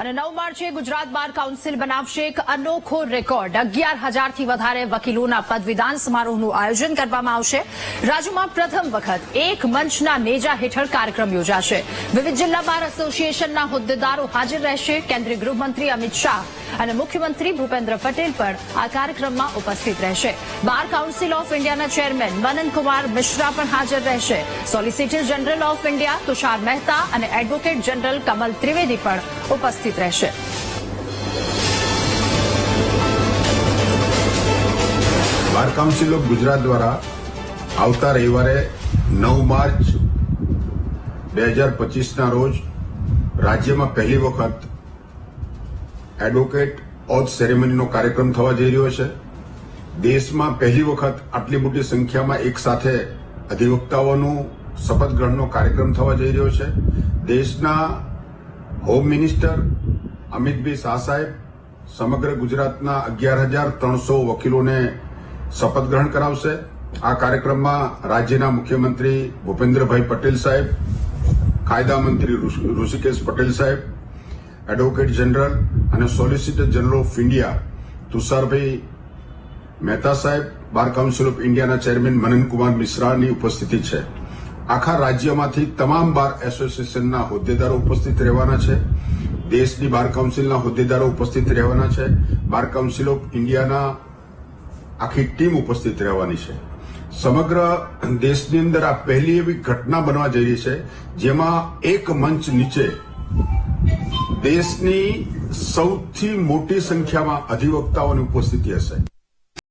અને નવ માર્ચે ગુજરાત બાર કાઉન્સિલ બનાવશે એક અનોખો રેકોર્ડ. અગિયાર હજારથી વધારે વકીલોના પદવીદાન સમારોહનું આયોજન કરવામાં આવશે. રાજ્યમાં પ્રથમ વખત એક મંચના નેજા હેઠળ કાર્યક્રમ યોજાશે. વિવિધ જિલ્લા બાર એસોસિએશનના હોદ્દેદારો હાજર રહેશે. કેન્દ્રીય ગૃહમંત્રી અમિત શાહ અને મુખ્યમંત્રી ભૂપેન્દ્ર પટેલ પણ આ કાર્યક્રમમાં ઉપસ્થિત રહેશે. બાર કાઉન્સિલ ઓફ ઇન્ડિયાના ચેરમેન મનન કુમાર મિશ્રા પણ હાજર રહેશે. Solicitor general of India Tushar Mehta અને એડવોકેટ જનરલ કમલ ત્રિવેદી પણ ઉપસ્થિત રહેશે બાર કાઉન્સિલ ગુજરાત દ્વારા આવતા રવિવારે નવ માર્ચ બે હજાર પચીસના રોજ રાજ્યમાં પહેલી વખત એડવોકેટ ઓથ સેરેમનીનો કાર્યક્રમ થવા જઈ રહ્યો છે. દેશમાં પહેલી વખત આટલી મોટી સંખ્યામાં એક સાથે અધિવક્તાઓનું શપથ ગ્રહણનો કાર્યક્રમ થવા જઈ રહ્યો છે. દેશના હોમ મિનિસ્ટર અમિતભાઈ શાહ સાહેબ, સમગ્ર ગુજરાતના અગિયાર હજાર ત્રણસો વકીલોને શપથ ગ્રહણ કરાવશે. આ કાર્યક્રમમાં રાજ્યના મુખ્યમંત્રી ભૂપેન્દ્રભાઈ પટેલ સાહેબ, કાયદા મંત્રી ઋષિકેશ પટેલ સાહેબ, એડવોકેટ જનરલ અને solicitor general of India Tusharbhai Mehta સાહેબ, બાર કાઉન્સિલ ઓફ ઇન્ડિયાના ચેરમેન મનન કુમાર મિશ્રાની ઉપસ્થિતિ છે. આખા રાજ્યમાંથી તમામ બાર એસોસિએશનના હોદ્દેદારો ઉપસ્થિત રહેવાના છે. દેશની બાર કાઉન્સિલના હોદ્દેદારો ઉપસ્થિત રહેવાના છે. બાર કાઉન્સિલ ઓફ ઇન્ડિયાના આખી ટીમ ઉપસ્થિત રહેવાની છે. સમગ્ર દેશની અંદર આ પહેલી એવી ઘટના બનવા જઈ રહી છે, જેમાં એક મંચ નીચે દેશની સૌથી મોટી સંખ્યામાં અધિવક્તાઓની ઉપસ્થિતિ હશે.